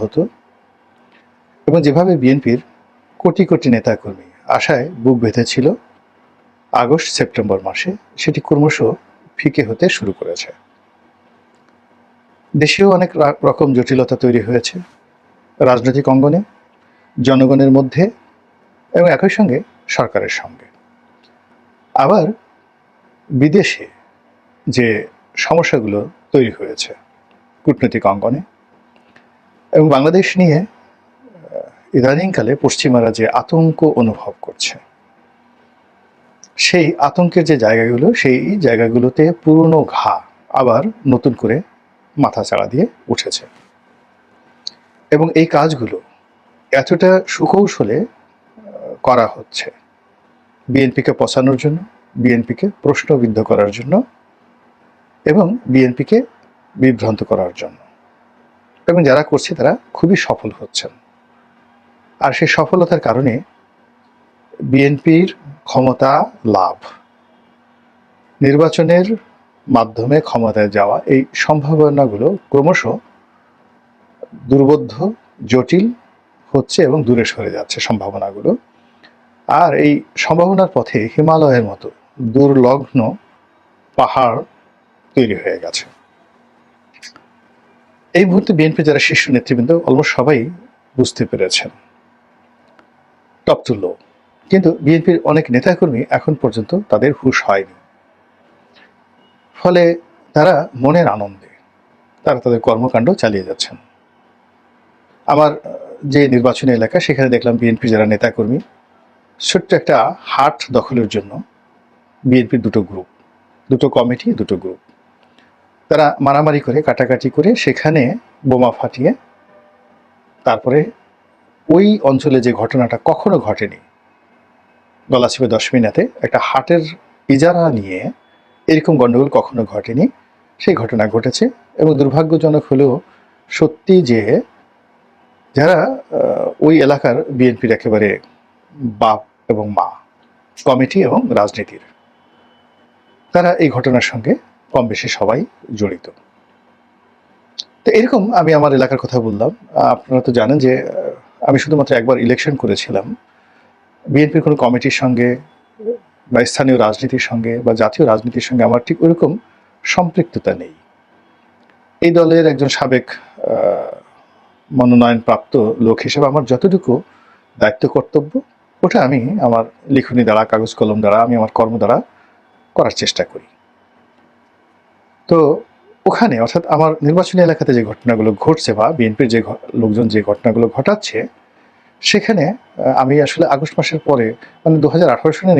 হতো। এবং যেভাবে বিএনপির কোটি কোটি নেতাকর্মী আশায় বুক বেঁধেছিল আগস্ট, সেপ্টেম্বর মাসে সেটি ক্রমশ ফিকে হতে শুরু করেছে। দেশেও অনেক রকম জটিলতা তৈরি হয়েছে রাজনৈতিক অঙ্গনে, জনগণের মধ্যে এবং একই সঙ্গে সরকারের সঙ্গে। আবার বিদেশে যে সমস্যাগুলো তৈরি হয়েছে কূটনৈতিক অঙ্গনে এবং বাংলাদেশ নিয়ে ইদানিংকালে পশ্চিমারা যে আতঙ্ক অনুভব করছে। সেই আতঙ্কের যে জায়গাগুলো, সেই জায়গাগুলোতে পুরনো ঘা আবার নতুন করে মাথা চাড়া দিয়ে উঠেছে। এবং এই কাজগুলো এতটা সুকৌশলে করা হচ্ছে। বিএনপিকে পচানোর জন্য, বিএনপিকে প্রশ্নবিদ্ধ করার জন্য এবং বিএনপিকে বিভ্রান্ত করার জন্য। এবং যারা করছে তারা খুবই সফল হচ্ছেন। আর সেই সফলতার কারণে বিএনপির ক্ষমতা লাভ, নির্বাচনের মাধ্যমে ক্ষমতায় যাওয়া এই সম্ভাবনাগুলো ক্রমশ দুর্বোধ্য, জটিল হচ্ছে এবং দূরে সরে যাচ্ছে সম্ভাবনাগুলো। আর এই সম্ভাবনার পথে হিমালয়ের মতো দুর্লগ্ন পাহাড় তৈরি হয়ে গেছে। এই মুহূর্তে বিএনপি যারা শীর্ষ নেতৃবৃন্দ, অলমোস্ট সবাই বুঝতে পেরেছেন। টপ টু কিন্তু বিএনপির অনেক নেতাকর্মী এখন পর্যন্ত তাদের হুশ হয়নি। ফলে তারা মনের আনন্দে, তারা তাদের কর্মকাণ্ড চালিয়ে যাচ্ছেন। আমার যে নির্বাচনী এলাকা, সেখানে দেখলাম বিএনপি যারা নেতাকর্মী, ছোট্ট একটা হাট দখলের জন্য বিএনপির দুটো গ্রুপ, দুটো কমিটি, দুটো গ্রুপ। তারা মারামারি করে, কাটাকাটি করে সেখানে বোমা ফাটিয়ে তারপরে ওই অঞ্চলে যে ঘটনাটা কখনো ঘটেনি, গলাচিপে দশ মিনিটে একটা হাটের ইজারা নিয়ে এরকম গণ্ডগোল কখনো ঘটেনি, সেই ঘটনা ঘটেছে এবং দুর্ভাগ্যজনক হলেও সত্যি যে যারা ওই এলাকার বিএনপির একেবারে বাপ এবং মা, কমিটি এবং রাজনীতির, তারা এই ঘটনার সঙ্গে কম বেশি সবাই জড়িত। তো এরকম আমি আমার এলাকার কথা বললাম। আপনারা তো জানেন যে আমি শুধুমাত্র একবার ইলেকশন করেছিলাম। বিএনপির কোনো কমিটির সঙ্গে বা স্থানীয় রাজনীতির সঙ্গে বা জাতীয় রাজনীতির সঙ্গে আমার ঠিক ওরকম সম্পৃক্ততা নেই। এই দলের একজন সাবেক মনোনয়নপ্রাপ্ত লোক হিসেবে আমার যতটুকু দায়িত্ব কর্তব্য, ওটা আমি আমার লিখনি দ্বারা, কাগজ কলম দ্বারা, আমি আমার কর্ম দ্বারা করার চেষ্টা করি। তো ওখানে, অর্থাৎ আমার নির্বাচনী এলাকাতে যে ঘটনাগুলো ঘটছে বা বিএনপির যে লোকজন যে ঘটনাগুলো ঘটাচ্ছে, সেখানে আমি আসলে আগস্ট মাসের পরে মানে দু হাজার নির্বাচন